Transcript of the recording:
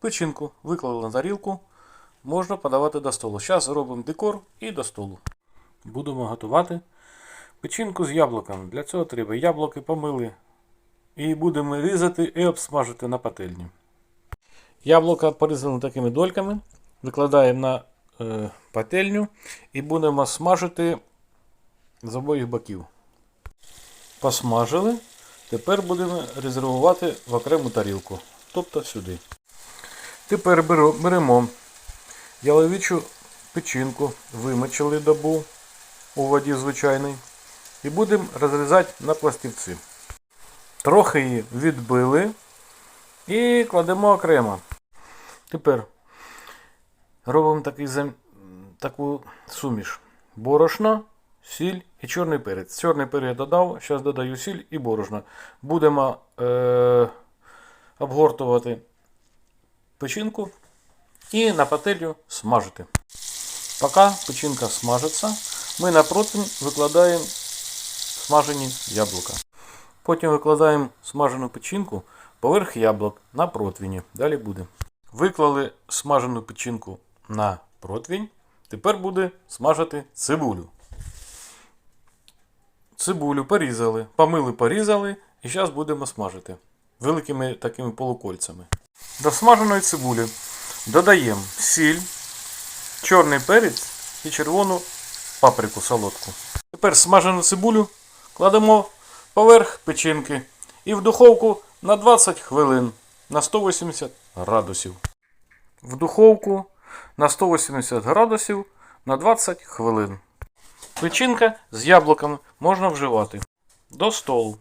Печінку виклали на тарілку, можна подавати до столу. Зараз зробимо декор і до столу. Будемо готувати печінку з яблуками. Для цього треба яблуки помили і будемо різати і обсмажити на пательні. Яблука порізані такими дольками. Викладаємо на е, пательню і будемо смажити з обох боків. Посмажили. Тепер будемо резервувати в окрему тарілку. Тобто сюди. Тепер беремо яловичу печінку, вимочили добу у воді звичайній. І будемо розрізати на пластівці. Трохи її відбили і кладемо окремо. Тепер робимо такий таку суміш. Борошно, сіль і чорний перець. Чорний перець додав, зараз додаю сіль і борошно. Будемо е... обгортувати печінку і на пательню смажити. Поки печінка смажиться, ми на противень викладаємо смажені яблука. Потім викладаємо смажену печінку поверх яблук на противні. Далі буде. Виклали смажену печінку на противень. Тепер буде смажити цибулю. Цибулю порізали, помили, порізали і зараз будемо смажити великими такими полукольцями. До смаженої цибулі додаємо сіль, чорний перець і червону паприку солодку. Тепер смажену цибулю кладемо поверх печінки і в духовку на 20 хвилин на 180 градусів. В духовку на 180 градусів на 20 хвилин. Печінка з яблуками можна вживати до столу.